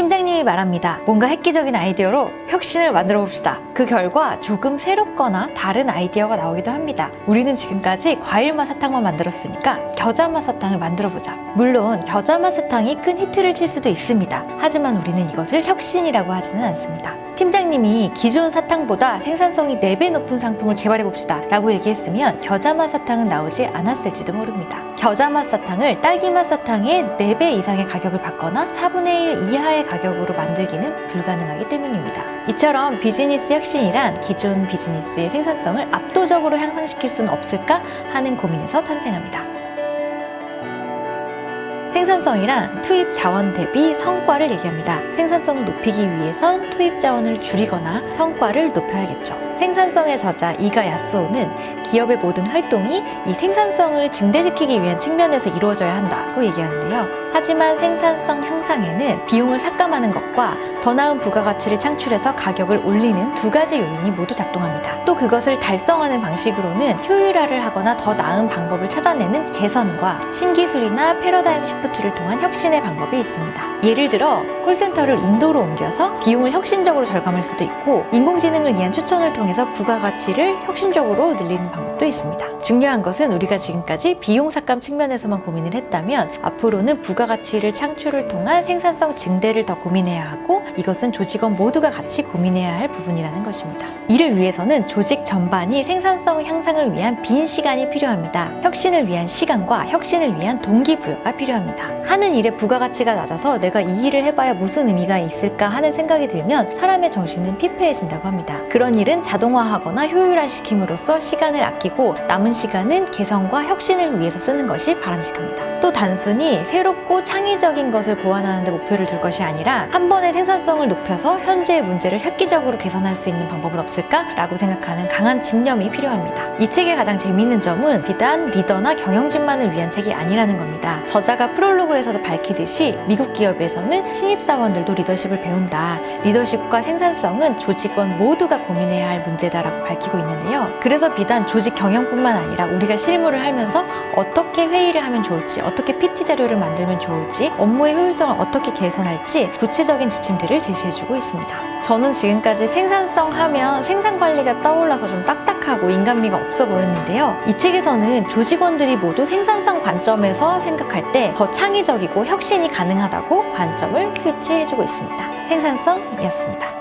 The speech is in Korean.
팀장님 이 말합니다. 뭔가 획기적인 아이디어로 혁신을 만들어 봅시다. 그 결과 조금 새롭거나 다른 아이디어가 나오기도 합니다. 우리는 지금까지 과일맛 사탕만 만들었으니까 겨자맛 사탕을 만들어 보자. 물론 겨자맛 사탕이 큰 히트를 칠 수도 있습니다. 하지만 우리는 이것을 혁신이라고 하지는 않습니다. 팀장님이 기존 사탕보다 생산성이 4배 높은 상품을 개발해 봅시다 라고 얘기했으면 겨자맛 사탕은 나오지 않았을지도 모릅니다. 겨자맛 사탕을 딸기맛 사탕의 4배 이상의 가격을 받거나 4분의 1 이하의 가격으로 만들기는 불가능하기 때문입니다. 이처럼 비즈니스 혁신이란 기존 비즈니스의 생산성을 압도적으로 향상시킬 수는 없을까 하는 고민에서 탄생합니다. 생산성이란 투입 자원 대비 성과를 얘기합니다. 생산성을 높이기 위해선 투입 자원을 줄이거나 성과를 높여야겠죠. 생산성의 저자 이가 야스오는 기업의 모든 활동이 이 생산성을 증대시키기 위한 측면에서 이루어져야 한다고 얘기하는데요. 하지만 생산성 향상에는 비용을 삭감하는 것과 더 나은 부가가치를 창출해서 가격을 올리는 두 가지 요인이 모두 작동합니다. 또 그것을 달성하는 방식으로는 효율화를 하거나 더 나은 방법을 찾아내는 개선과 신기술이나 패러다임 시프트를 통한 혁신의 방법이 있습니다. 예를 들어 콜센터를 인도로 옮겨서 비용을 혁신적으로 절감할 수도 있고 인공지능을 위한 추천을 통해서 부가가치를 혁신적으로 늘리는 방법도 있습니다. 중요한 것은 우리가 지금까지 비용 삭감 측면에서만 고민을 했다면 앞으로는 부가가치를 창출을 통한 생산성 증대를 더 고민해야 하고 이것은 조직원 모두가 같이 고민해야 할 부분이라는 것입니다. 이를 위해서는 조직 전반이 생산성 향상을 위한 빈 시간이 필요합니다. 혁신을 위한 시간과 혁신을 위한 동기부여가 필요합니다. 하는 일의 부가가치가 낮아서 내가 이 일을 해봐야 무슨 의미가 있을까 하는 생각이 들면 사람의 정신은 피폐해진다고 합니다. 그런 일은 자동화하거나 효율화시킴으로써 시간을 아끼고 남은 시간은 개선과 혁신을 위해서 쓰는 것이 바람직합니다. 또 단순히 새롭고 창의적인 것을 고안하는 데 목표를 둘 것이 아니라 한 번에 생산성을 높여서 현재의 문제를 획기적으로 개선할 수 있는 방법은 없을까 라고 생각하는 강한 집념이 필요합니다. 이 책의 가장 재미있는 점은 비단 리더나 경영진만을 위한 책이 아니라는 겁니다. 저자가 프롤로그에서도 밝히듯이 미국 기업에서는 신입사원들도 리더십을 배운다. 리더십과 생산성은 조직원 모두가 고민해야 할 문제다라고 밝히고 있는데요. 그래서 비단 조직 경영뿐만 아니라 우리가 실무를 하면서 어떻게 회의를 하면 좋을지, 어떻게 PT 자료를 만들면 좋을지, 업무의 효율성을 어떻게 개선할지 구체적인 지침들을 제시해주고 있습니다. 저는 지금까지 생산성 하면 생산 관리가 떠올라서 좀 딱딱하고 인간미가 없어 보였는데요. 이 책에서는 조직원들이 모두 생산성 관점에서 생각할 때 더 창의적이고 혁신이 가능하다고 관점을 스위치해주고 있습니다. 생산성이었습니다.